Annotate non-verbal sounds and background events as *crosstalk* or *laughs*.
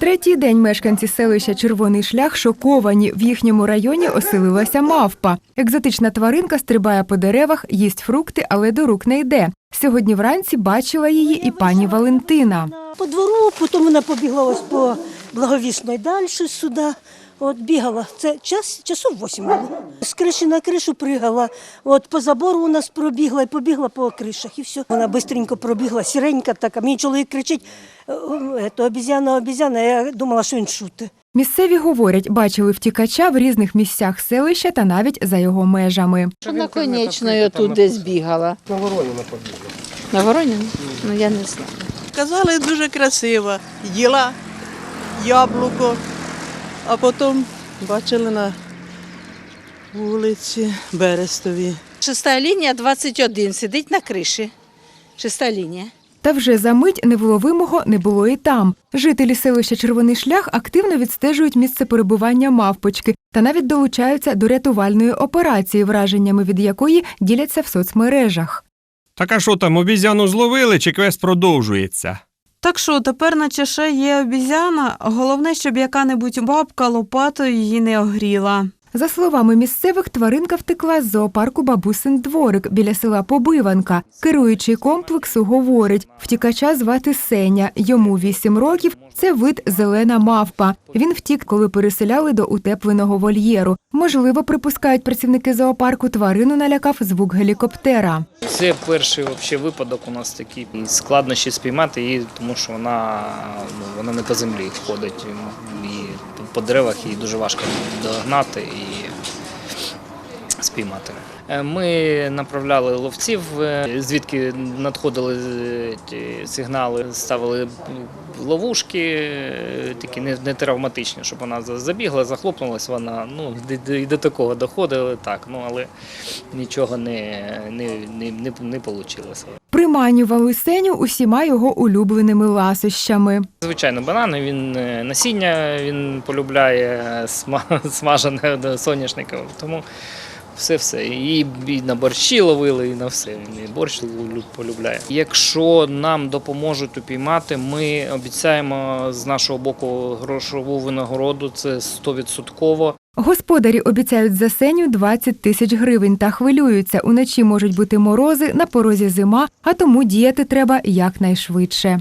Третій день мешканці селища Червоний шлях шоковані. В їхньому районі оселилася мавпа. Екзотична тваринка стрибає по деревах, їсть фрукти, але до рук не йде. Сьогодні вранці бачила її і пані Валентина. По двору, потім вона побігла ось по благовісної далі сюди. От бігала. Це час, часов 8 було. З криші на кришу пригала. От по забору у нас пробігла і побігла по кришах. І все. Вона швидко пробігла, сіренька така. Мій чоловік кричить, «Е, то обізяна, обізяна. Я думала, що він шутить. Місцеві говорять, бачили втікача в різних місцях селища та навіть за його межами. Вона, конечно, я тут десь бігала. На Вороніна побігла. На Вороніну? Ну я не знаю. Казали, дуже красива. Їла яблуко, а потім бачили на вулиці Берестові. Шеста лінія 21, сидить на криші. Шеста лінія. Та вже за мить невловимого не було і там. Жителі селища Червоний шлях активно відстежують місце перебування мавпочки та навіть долучаються до рятувальної операції, враженнями від якої діляться в соцмережах. Так а що там, обізяну зловили чи квест продовжується? Так що тепер, на чаше є обізяна, головне, щоб яка-небудь бабка лопатою її не огріла. За словами місцевих, тваринка втекла з зоопарку бабусин дворик біля села Побиванка. Керуючий комплексу говорить, втікача звати Сеня. Йому 8 років. Це вид зелена мавпа. Він втік, коли переселяли до утепленого вольєру. Можливо, припускають працівники зоопарку, тварину налякав звук гелікоптера. Це перший вообще випадок у нас такий. І складнощі спіймати її, тому що вона, ну, вона не по землі ходить. По деревах її дуже важко догнати і спіймати. Е, Ми направляли ловців, е, звідки надходили е, сигнали, ставили ловушки, такі не, травматичні, щоб вона забігла, захлопнулась вона. Ну, і до- такого доходили, так, ну але нічого не, не, не, не, не вийшло. Приманювали Сеню усіма його улюбленими ласощами. Звичайно, банани, він насіння він полюбляє *laughs* смажене до соняшника, тому все-все. І, і на борщі ловили, і на все. Він і борщ полюбляє. Якщо нам допоможуть упіймати, ми обіцяємо з нашого боку грошову винагороду, це 100%. Господарі обіцяють за Сеню 20 тисяч гривень та хвилюються. Уночі можуть бути морози, на порозі зима, а тому діяти треба якнайшвидше.